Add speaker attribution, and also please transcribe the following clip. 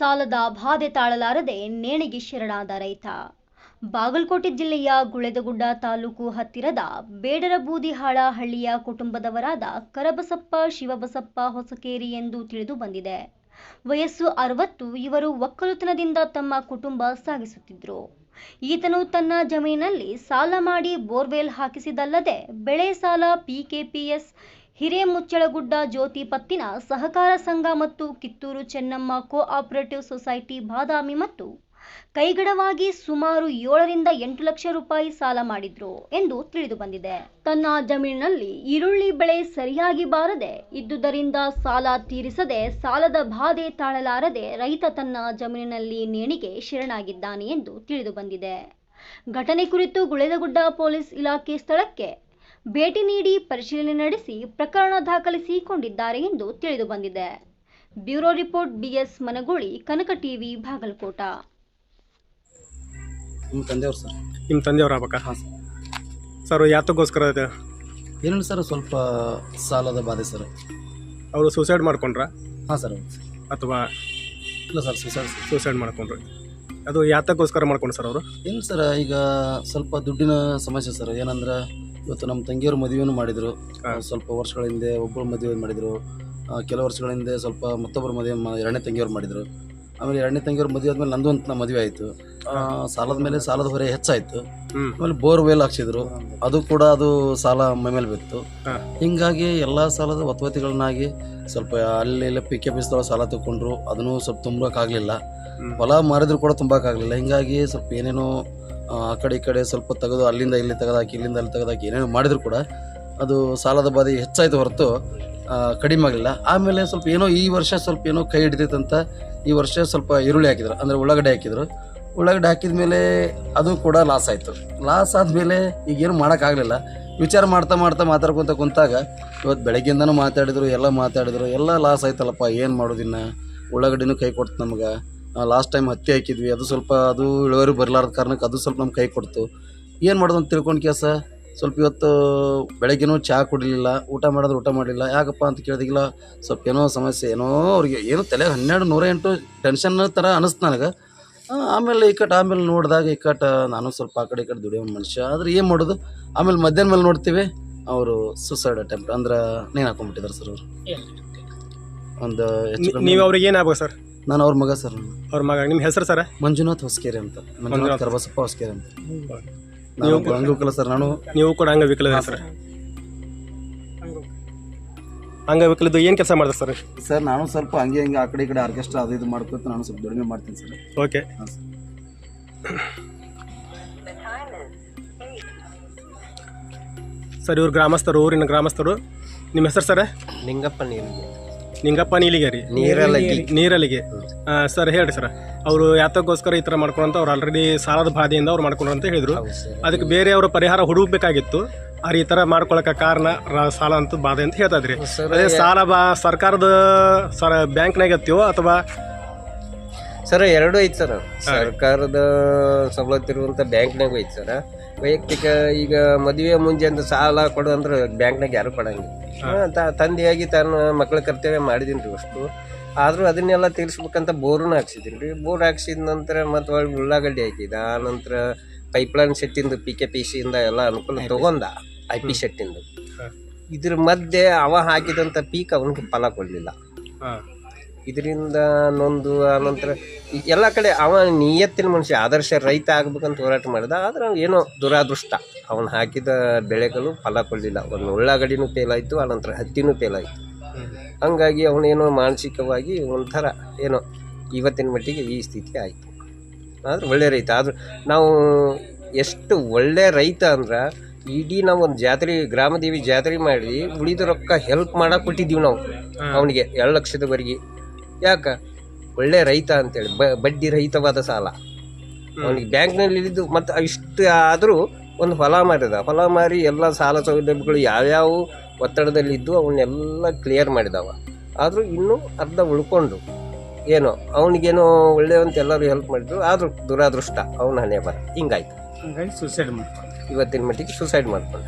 Speaker 1: ಸಾಲದ ಬಾಧೆ ತಾಳಲಾರದೆ ನೇಣಿಗೆ ಶರಣಾದ ರೈತ. ಬಾಗಲಕೋಟೆ ಜಿಲ್ಲೆಯ ಗುಳೆದಗುಡ್ಡ ತಾಲೂಕು ಹತ್ತಿರದ ಬೇಡರ ಬೂದಿಹಾಳ ಹಳ್ಳಿಯ ಕುಟುಂಬದವರಾದ ಕರಬಸಪ್ಪ, ಶಿವಬಸಪ್ಪ ಹೊಸಕೇರಿ ಎಂದು ತಿಳಿದು ಬಂದಿದೆ. ವಯಸ್ಸು ಅರವತ್ತು, ಇವರು ಒಕ್ಕಲುತನದಿಂದ ತಮ್ಮ ಕುಟುಂಬ ಸಾಗಿಸುತ್ತಿದ್ದರು ಈತನು ತನ್ನ ಜಮೀನಿನಲ್ಲಿ ಸಾಲ ಮಾಡಿ ಬೋರ್ವೆಲ್ ಹಾಕಿಸಿದಲ್ಲದೆ ಬೆಳೆ ಸಾಲ ಪಿಕೆಪಿಎಸ್ ಹಿರೇಮುಚ್ಚಳಗುಡ್ಡ ಜ್ಯೋತಿ ಪತ್ತಿನ ಸಹಕಾರ ಸಂಘ ಮತ್ತು ಕಿತ್ತೂರು ಚೆನ್ನಮ್ಮ ಕೋಆಪರೇಟಿವ್ ಸೊಸೈಟಿ ಬಾದಾಮಿ ಮತ್ತು ಕೈಗಡವಾಗಿ ಸುಮಾರು ಏಳರಿಂದ ಎಂಟು ಲಕ್ಷ ರೂಪಾಯಿ ಸಾಲ ಮಾಡಿದ್ರು ಎಂದು ತಿಳಿದು ಬಂದಿದೆ. ತನ್ನ ಜಮೀನಿನಲ್ಲಿ ಈರುಳ್ಳಿ ಬೆಳೆ ಸರಿಯಾಗಿ ಬಾರದೆ ಇದ್ದುದರಿಂದ ಸಾಲ ತೀರಿಸದೆ ಸಾಲದ ಬಾಧೆ ತಾಳಲಾರದೆ ರೈತ ತನ್ನ ಜಮೀನಿನಲ್ಲಿ ನೇಣಿಗೆ ಶರಣಾಗಿದ್ದಾನೆ ಎಂದು ತಿಳಿದು ಬಂದಿದೆ. ಘಟನೆ ಕುರಿತು ಗುಳೆದಗುಡ್ಡ ಪೊಲೀಸ್ ಇಲಾಖೆ ಸ್ಥಳಕ್ಕೆ ಭೇಟಿ ನೀಡಿ ಪರಿಶೀಲನೆ ನಡೆಸಿ ಪ್ರಕರಣ ದಾಖಲಿಸಿಕೊಂಡಿದ್ದಾರೆ ಎಂದು ತಿಳಿದು ಬಂದಿದೆ. Bureau report BS Managoli Kanaka TV Bagalkot.
Speaker 2: ನಿಮ್ಮ ತಂದೆಯವ್ರು ಸರ್?
Speaker 3: ನಿಮ್ಮ ತಂದೆಯವ್ರು ಆಗ್ಬೇಕಾ?
Speaker 2: ಹಾಂ ಸರ್.
Speaker 3: ಸರ್ ಯಾತಕ್ಕೋಸ್ಕರ ಇದು?
Speaker 2: ಏನಿಲ್ಲ ಸರ್ ಸ್ವಲ್ಪ ಸಾಲದ ಬಾಧೆ ಸರ್.
Speaker 3: ಅವರು ಸೂಸೈಡ್ ಮಾಡ್ಕೊಂಡ್ರ?
Speaker 2: ಹಾಂ ಸರ್ ಹೌದು ಸರ್.
Speaker 3: ಅಥವಾ
Speaker 2: ಇಲ್ಲ ಸರ್ ಸುಸೈಡ್ ಸರ್.
Speaker 3: ಸೂಸೈಡ್ ಮಾಡ್ಕೊಂಡ್ರು? ಅದು ಯಾತಕ್ಕೋಸ್ಕರ ಮಾಡ್ಕೊಂಡು ಸರ್ ಅವರು?
Speaker 2: ಏನು ಸರ್ ಈಗ ಸ್ವಲ್ಪ ದುಡ್ಡಿನ ಸಮಸ್ಯೆ ಸರ್. ಏನಂದ್ರೆ ಇವತ್ತು ನಮ್ಮ ತಂಗಿಯವ್ರ ಮದುವೆಯನ್ನು ಮಾಡಿದರು. ಸ್ವಲ್ಪ ವರ್ಷಗಳ ಹಿಂದೆ ಒಬ್ಬರು ಮದುವೆ ಮಾಡಿದರು. ಕೆಲವು ವರ್ಷಗಳ ಹಿಂದೆ ಸ್ವಲ್ಪ ಮತ್ತೊಬ್ಬರು ಮದುವೆ ಎರಡನೇ ತಂಗಿಯವ್ರು ಮಾಡಿದರು. ಆಮೇಲೆ ಎರಡನೇ ತಂಗಿಯವ್ರ ಮದುವೆ ಆದಮೇಲೆ ನಂದು ಅಂತ ಮದುವೆ ಆಯಿತು. ಸಾಲದ ಮೇಲೆ ಸಾಲದ ಹೊರೆ ಹೆಚ್ಚಾಯಿತು.
Speaker 3: ಆಮೇಲೆ
Speaker 2: ಆಮೇಲೆ ಬೋರ್ವೆಲ್ ಹಾಕ್ಸಿದ್ರು. ಅದು ಕೂಡ ಅದು ಸಾಲ ಮೈ ಮೇಲೆ ಬಿತ್ತು. ಹೀಗಾಗಿ ಎಲ್ಲ ಸಾಲದ ಒತ್ತುವತಿಗಳನ್ನಾಗಿ ಸ್ವಲ್ಪ ಅಲ್ಲಿ ಎಲ್ಲ ಪಿ ಕೆ ಸಾಲ ತಗೊಂಡ್ರು. ಅದನ್ನು ಸ್ವಲ್ಪ ತುಂಬಕ್ಕಾಗಲಿಲ್ಲ. ಹೊಲ ಮಾರಿದ್ರು ಕೂಡ ತುಂಬಕ್ಕಾಗಲಿಲ್ಲ ಹಿಂಗಾಗಿ ಸ್ವಲ್ಪ ಏನೇನೋ ಆ ಕಡೆ ಈ ಕಡೆ ಸ್ವಲ್ಪ ತೆಗೆದು ಅಲ್ಲಿಂದ ಇಲ್ಲಿ ತೆಗೆದಾಕಿ, ಇಲ್ಲಿಂದ ಅಲ್ಲಿ ತೆಗೆದಾಕಿ ಏನೇನು ಮಾಡಿದ್ರು ಕೂಡ ಅದು ಸಾಲದ ಬಾಧೆ ಹೆಚ್ಚಾಯ್ತು ಹೊರತು ಕಡಿಮೆ ಆಗಲಿಲ್ಲ. ಆಮೇಲೆ ಸ್ವಲ್ಪ ಏನೋ ಈ ವರ್ಷ ಸ್ವಲ್ಪ ಏನೋ ಕೈ ಹಿಡಿತೈತಂತ ಈ ವರ್ಷ ಸ್ವಲ್ಪ ಈರುಳ್ಳಿ ಹಾಕಿದ್ರು, ಅಂದರೆ ಉಳ್ಳಾಗಡ್ಡೆ ಹಾಕಿದ್ರು. ಉಳ್ಳಾಗಡ್ಡೆ ಹಾಕಿದ ಮೇಲೆ ಅದು ಕೂಡ ಲಾಸ್ ಆಯಿತು. ಲಾಸ್ ಆದಮೇಲೆ ಈಗೇನು ಮಾಡೋಕ್ಕಾಗಲಿಲ್ಲ ವಿಚಾರ ಮಾಡ್ತಾ ಮಾಡ್ತಾ ಮಾತಾಡ್ಕೊತ ಕುಂತಾಗ ಇವತ್ತು ಬೆಳಗ್ಗೆಯಿಂದನೂ ಮಾತಾಡಿದ್ರು, ಎಲ್ಲ ಮಾತಾಡಿದ್ರು, ಎಲ್ಲ ಲಾಸ್ ಆಯ್ತಲ್ಲಪ್ಪ, ಏನು ಮಾಡೋದಿನ್ನ ಉಳ್ಳಾಗಡ್ಡಿನೂ ಕೈ ಕೊಡ್ತು ನಮ್ಗೆ. ಲಾಸ್ಟ್ ಟೈಮ್ ಹತ್ತಿ ಹಾಕಿದ್ವಿ. ಅದು ಸ್ವಲ್ಪ ಅದು ಇಳುವರಿ ಬರಲಾರ್ದ ಕಾರಣಕ್ಕೆ ಅದು ಸ್ವಲ್ಪ ನಮ್ಗೆ ಕೈ ಕೊಡ್ತು. ಏನು ಮಾಡೋದು ಅಂತ ತಿಳ್ಕೊಂಡು ಕೇಸ? ಸ್ವಲ್ಪ ಇವತ್ತು ಬೆಳಗ್ಗೆನೂ ಚಹಾ ಕುಡಿಲಿಲ್ಲ ಊಟ ಮಾಡಿದ್ರೆ ಊಟ ಮಾಡಲಿಲ್ಲ. ಯಾಕಪ್ಪ ಅಂತ ಕೇಳಿದಾಗಿಲ್ಲ ಸ್ವಲ್ಪ ಏನೋ ಸಮಸ್ಯೆ ಏನೋ ಅವ್ರಿಗೆ ಏನೋ ತಲೆ ಹನ್ನೆರಡು ನೂರ ಎಂಟು ಟೆನ್ಷನ್ ಥರ ಅನಿಸ್ತು ನನಗೆ. ಆಮೇಲೆ ಇಕ್ಕಟ್ಟು ಆಮೇಲೆ ನೋಡಿದಾಗ ಇಕ್ಕಟ್ಟು ನಾನು ಸ್ವಲ್ಪ ಆ ಕಡೆ ಈ ಕಡೆ ದುಡಿಯೋ ಮನುಷ್ಯ. ಆದ್ರೆ ಏನು ಮಾಡೋದು? ಆಮೇಲೆ ಮಧ್ಯಾಹ್ನ ಮೇಲೆ ನೋಡ್ತೀವಿ ಅವರು ಸುಸೈಡ್ ಅಟೆಂಪ್ಟ್ ಅಂದ್ರೆ ನೇಣು ಹಾಕೊಂಡ್ಬಿಟ್ಟಿದ್ದಾರೆ ಸರ್ ಅವರು. ಒಂದು
Speaker 3: ನೀವು ಅವ್ರಿಗೆ ಏನಾಗ್ಬೇಕು ಸರ್?
Speaker 2: ನಾನು ಅವ್ರ ಮಗ ಸರ್
Speaker 3: ಅವ್ರ ಮಗ. ನಿಮ್ಮ ಹೆಸರು ಸರ್?
Speaker 2: ಮಂಜುನಾಥ್ ಹೊಸ್ಕೇರಿ ಅಂತ. ಮಂಜುನಾಥ್ ಕರ್ಬಸಪ್ಪ ಹೊಸಕೇರಿ ಅಂತ.
Speaker 3: ನೀವು
Speaker 2: ನಾನು ಅಂಗವಿಕಲ ಸರ್. ನಾನು
Speaker 3: ನೀವು ಕೂಡ ಅಂಗವಿಕಲ ಸರ್. ಅಂಗವಿಕಲದ್ದು ಏನು ಕೆಲಸ ಮಾಡ್ತಾರೆ ಸರ್?
Speaker 2: ಸರ್ ನಾನು ಸ್ವಲ್ಪ ಹಂಗೆ ಹಂಗೆ ಆ ಕಡೆ ಈ ಕಡೆ ಆರ್ಕೆಸ್ಟ್ರಾ ಅದು ಇದು ಮಾಡ್ಕೊತ ನಾನು ಸ್ವಲ್ಪ ದುಡಿಮೆ ಮಾಡ್ತೀನಿ ಸರ್.
Speaker 3: ಓಕೆ.
Speaker 2: ಹಾಂ ಸರ್.
Speaker 3: ಸರ್ ಇವ್ರು ಗ್ರಾಮಸ್ಥರು ಊರಿನ ಗ್ರಾಮಸ್ಥರು. ನಿಮ್ಮ ಹೆಸರು ಸರ್?
Speaker 4: ನಿಂಗಪ್ಪ ನೀರಿಗೆ
Speaker 3: ನಿಂಗಪ್ಪ ನೀಲಿಗೇರಿ
Speaker 4: ನೀರಲ್ಲಿಗೆ.
Speaker 3: ನೀರಲಿಗೆ ಆ, ಸರ್ ಹೇಳಿ ಸರ್. ಅವರು ಯಾತಕ್ಕೋಸ್ಕರ ಈ ಥರ ಮಾಡ್ಕೊಂಡಂತ ಅವ್ರು ಆಲ್ರೆಡಿ ಸಾಲದ ಬಾಧೆಯಿಂದ ಅವ್ರು ಮಾಡ್ಕೊಂಡ್ರು ಅಂತ ಹೇಳಿದ್ರು. ಅದಕ್ಕೆ ಬೇರೆ ಬೇರೆಯವರು ಪರಿಹಾರ ಹುಡುಕಬೇಕಾಗಿತ್ತು. ಅವ್ರು ಈ ಥರ ಮಾಡ್ಕೊಳಕ್ಕೆ ಕಾರಣ ಸಾಲ ಅಂತ ಬಾಧೆ ಅಂತ ಹೇಳ್ತಾ ಇದ್ರಿ. ಅದೇ ಸಾಲ ಬಾ ಸರ್ಕಾರದ ಸರ್ ಬ್ಯಾಂಕ್ನಾಗ ಎತ್ತೀವೋ ಅಥವಾ
Speaker 4: ಸರ್ ಎರಡೂ ಐತಿ ಸರ್. ಸರ್ಕಾರದ ಸವಲತ್ತು ಇರುವಂತ ಬ್ಯಾಂಕ್ನಾಗೂ ಐತಿ ಸರ್. ವೈಯಕ್ತಿಕ ಈಗ ಮದುವೆ ಮುಂಜೆ ಅಂತ ಸಾಲ ಕೊಡು ಅಂದ್ರೆ ಬ್ಯಾಂಕ್ನಾಗ ಯಾರು ಕೊಡಂಗಿಲ್ಲ. ತಂದೆಯಾಗಿ ತನ್ನ ಮಕ್ಕಳ ಕರ್ತವ್ಯ ಮಾಡಿದೀನಿ ರೀ ಅಷ್ಟು. ಆದರೂ ಅದನ್ನೆಲ್ಲ ತೀರಿಸ್ಬೇಕಂತ ಬೋರ್ನ ಹಾಕ್ಸಿದ್ದೀನಿ ರೀ. ಬೋರ್ ಹಾಕ್ಸಿದ ನಂತರ ಮತ್ತೆ ಒಳಗೆ ಉಳ್ಳಾಗಡ್ಡಿ ಹಾಕಿದ ಆ ನಂತರ ಪೈಪ್ಲೈನ್ ಸೆಟ್ಟಿಂದು ಪಿ ಕೆ ಪಿ ಸಿಯಿಂದ ಎಲ್ಲ ಅನುಕೂಲ ತಗೊಂಡ ಐ ಪಿ ಸೆಟ್ಟಿಂದು ಇದ್ರ ಮಧ್ಯೆ ಅವ ಹಾಕಿದಂಥ ಪೀಕ್ ಅವನಿಗೆ ಫಲ ಕೊಡಲಿಲ್ಲ. ಇದರಿಂದ ನೊಂದು ಆನಂತರ ಎಲ್ಲ ಕಡೆ ಅವ ನಿಯತ್ತಿನ ಮನುಷ್ಯ ಆದರ್ಶ ರೈತ ಆಗ್ಬೇಕಂತ ಹೋರಾಟ ಮಾಡಿದ. ಆದ್ರೆ ಏನೋ ದುರಾದೃಷ್ಟ. ಅವನು ಹಾಕಿದ ಬೆಳೆಗಳು ಫಲ ಕೊಡಲಿಲ್ಲ. ಒಂದು ಉಳ್ಳಾಗಡ್ಡಿನೂ ಫೇಲ್ ಆಯಿತು ಆನಂತರ ಹತ್ತಿನೂ ಫೇಲ್ ಆಯಿತು. ಹಂಗಾಗಿ ಅವನೇನೋ ಮಾನಸಿಕವಾಗಿ ಒಂಥರ ಏನೋ ಇವತ್ತಿನ ಮಟ್ಟಿಗೆ ಈ ಸ್ಥಿತಿ ಆಯಿತು. ಆದ್ರೆ ಒಳ್ಳೆ ರೈತ. ಆದರೂ ನಾವು ಎಷ್ಟು ಒಳ್ಳೆ ರೈತ ಅಂದ್ರೆ ಇಡೀ ನಾವು ಒಂದು ಜಾತ್ರೆ ಗ್ರಾಮದೇವಿ ಜಾತ್ರೆ ಮಾಡಿ ಉಳಿದ ರೊಕ್ಕ ಹೆಲ್ಪ್ ಮಾಡಕ್ಕೆ ಕೊಟ್ಟಿದ್ದೀವಿ ನಾವು. ಅವನಿಗೆ ಎರಡು ಲಕ್ಷದವರೆಗೆ. ಯಾಕ? ಒಳ್ಳೆ ರೈತ ಅಂತೇಳಿ ಬ ಬಡ್ಡಿ ರಹಿತವಾದ ಸಾಲ. ಅವನಿಗೆ ಬ್ಯಾಂಕ್ನಲ್ಲಿ ಇಳಿದು ಮತ್ತು ಇಷ್ಟು ಆದರೂ ಒಂದು ಹೊಲ ಮಾರಿದ ಹೊಲ ಮಾರಿ ಎಲ್ಲ ಸಾಲ ಸೌಲಭ್ಯಗಳು ಯಾವ್ಯಾವ ಒತ್ತಡದಲ್ಲಿದ್ದು ಅವನ್ನೆಲ್ಲ ಕ್ಲಿಯರ್ ಮಾಡಿದವ. ಆದರೂ ಇನ್ನೂ ಅರ್ಧ ಉಳ್ಕೊಂಡು ಏನೋ ಅವನಿಗೇನೋ ಒಳ್ಳೆಯವಂತ ಎಲ್ಲರೂ ಹೆಲ್ಪ್ ಮಾಡಿದ್ರು. ಆದರೂ ದುರಾದೃಷ್ಟ ಅವನ ಹಣೆ ಬರ. ಹಿಂಗಾಯ್ತು.
Speaker 3: ಸೂಸೈಡ್ ಮಾಡ್ಕೊಂಡು
Speaker 4: ಇವತ್ತಿನ ಮಟ್ಟಿಗೆ ಸುಸೈಡ್ ಮಾಡ್ಕೊಂಡ